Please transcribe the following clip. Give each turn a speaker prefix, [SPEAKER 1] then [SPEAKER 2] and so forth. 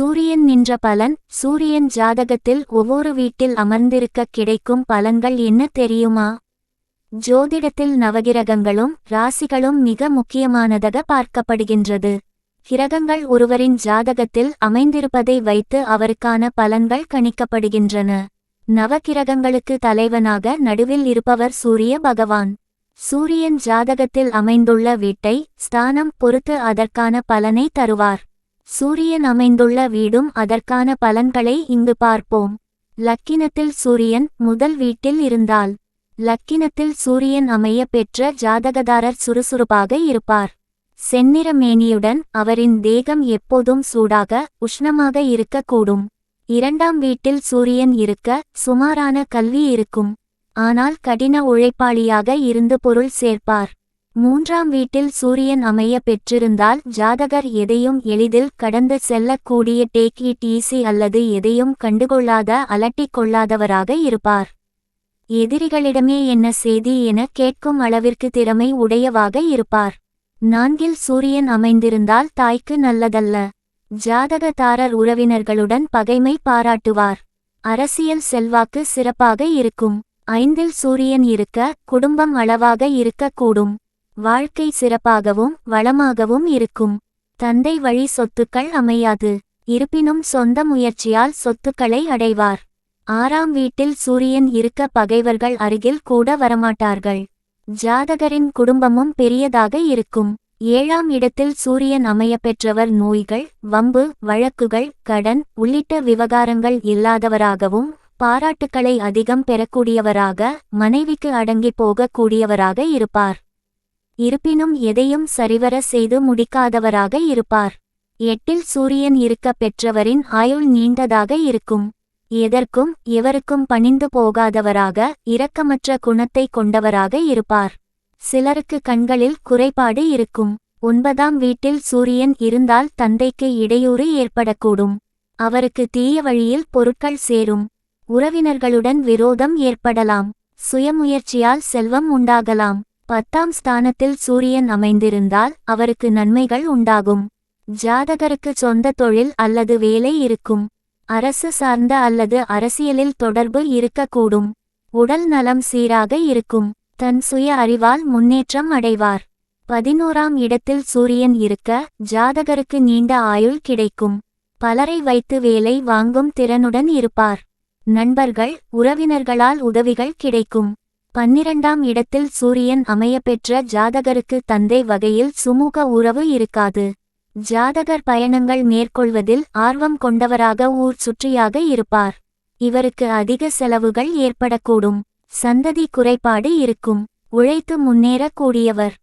[SPEAKER 1] சூரியன் நின்ற பலன் சூரியன் ஜாதகத்தில் ஒவ்வொரு வீட்டில் அமர்ந்திருக்க கிடைக்கும் பலன்கள் என்ன தெரியுமா? ஜோதிடத்தில் நவகிரகங்களும் ராசிகளும் மிக முக்கியமானதாக பார்க்கப்படுகின்றது. கிரகங்கள் ஒருவரின் ஜாதகத்தில் அமைந்திருப்பதை வைத்து அவருக்கான பலன்கள் கணிக்கப்படுகின்றன. நவகிரகங்களுக்கு தலைவனாக நடுவில் இருப்பவர் சூரிய பகவான். சூரியன் ஜாதகத்தில் அமைந்துள்ள வீட்டை ஸ்தானம் பொறுத்து அதற்கான பலனை தருவார். சூரியன் அமைந்துள்ள வீடும் அதற்கான பலன்களை இங்கு பார்ப்போம். லக்கினத்தில் சூரியன் முதல் வீட்டில் இருந்தால் லக்கினத்தில் சூரியன் அமைய பெற்ற ஜாதகதாரர் சுறுசுறுப்பாக இருப்பார். செந்நிற மேனியுடன் அவரின் தேகம் எப்போதும் சூடாக உஷ்ணமாக இருக்கக்கூடும். இரண்டாம் வீட்டில் சூரியன் இருக்க சுமாரான கல்வி இருக்கும். ஆனால் கடின உழைப்பாளியாக இருந்து பொருள் சேர்ப்பார். மூன்றாம் வீட்டில் சூரியன் அமைய பெற்றிருந்தால் ஜாதகர் எதையும் எளிதில் கடந்து செல்லக்கூடிய டேக்கி டீசி ஈஸி அல்லது எதையும் கண்டுகொள்ளாத அலட்டிக் கொள்ளாதவராக இருப்பார். எதிரிகளிடமே என்ன செய்தி என கேட்கும் அளவிற்கு திறமை உடையவாக இருப்பார். நான்கில் சூரியன் அமைந்திருந்தால் தாய்க்கு நல்லதல்ல. ஜாதகதாரர் உறவினர்களுடன் பகைமை பாராட்டுவார். அரசியல் செல்வாக்கு சிறப்பாக இருக்கும். ஐந்தில் சூரியன் இருக்க குடும்பம் அளவாக இருக்கக்கூடும். வாழ்க்கை சிறப்பாகவும் வளமாகவும் இருக்கும். தந்தை வழி சொத்துக்கள் அமையாது. இருப்பினும் சொந்த முயற்சியால் சொத்துக்களை அடைவார். ஆறாம் வீட்டில் சூரியன் இருக்க பகைவர்கள் அருகில் கூட வரமாட்டார்கள். ஜாதகரின் குடும்பமும் பெரியதாக இருக்கும். ஏழாம் இடத்தில் சூரியன் அமைய பெற்றவர் நோய்கள் வம்பு வழக்குகள் கடன் உள்ளிட்ட விவகாரங்கள் இல்லாதவராகவும் பாராட்டுக்களை அதிகம் பெறக்கூடியவராக மனைவிக்கு அடங்கி போகக்கூடியவராக இருப்பார். இருப்பினும் எதையும் சரிவர செய்து முடிக்காதவராக இருப்பார். எட்டில் சூரியன் இருக்க பெற்றவரின் ஆயுள் நீண்டதாக இருக்கும். எதற்கும் எவருக்கும் பணிந்து போகாதவராக இரக்கமற்ற குணத்தை கொண்டவராக இருப்பார். சிலருக்கு கண்களில் குறைபாடு இருக்கும். ஒன்பதாம் வீட்டில் சூரியன் இருந்தால் தந்தைக்கு இடையூறு ஏற்படக்கூடும். அவருக்கு தீய வழியில் பொருட்கள் சேரும். உறவினர்களுடன் விரோதம் ஏற்படலாம். சுயமுயற்சியால் செல்வம் உண்டாகலாம். பத்தாம் ஸ்தானத்தில் சூரியன் அமைந்திருந்தால் அவருக்கு நன்மைகள் உண்டாகும். ஜாதகருக்கு சொந்த தொழில் அல்லது வேலை இருக்கும். அரசு சார்ந்த அல்லது அரசியலில் தொடர்பு இருக்கக்கூடும். உடல் நலம் சீராக இருக்கும். தன் சுய அறிவால் முன்னேற்றம் அடைவார். பதினோராம் இடத்தில் சூரியன் இருக்க ஜாதகருக்கு நீண்ட ஆயுள் கிடைக்கும். பலரை வைத்து வேலை வாங்கும் திறனுடன் இருப்பார். நண்பர்கள் உறவினர்களால் உதவிகள் கிடைக்கும். பன்னிரண்டாம் இடத்தில் சூரியன் அமையப்பெற்ற ஜாதகருக்கு தந்தை வகையில் சுமூக உறவு இருக்காது. ஜாதகர் பயணங்கள் மேற்கொள்வதில் ஆர்வம் கொண்டவராக ஊர் சுற்றியாக இருப்பார். இவருக்கு அதிக செலவுகள் ஏற்படக்கூடும். சந்ததி குறைபாடு இருக்கும். உழைத்து முன்னேறக்கூடியவர்.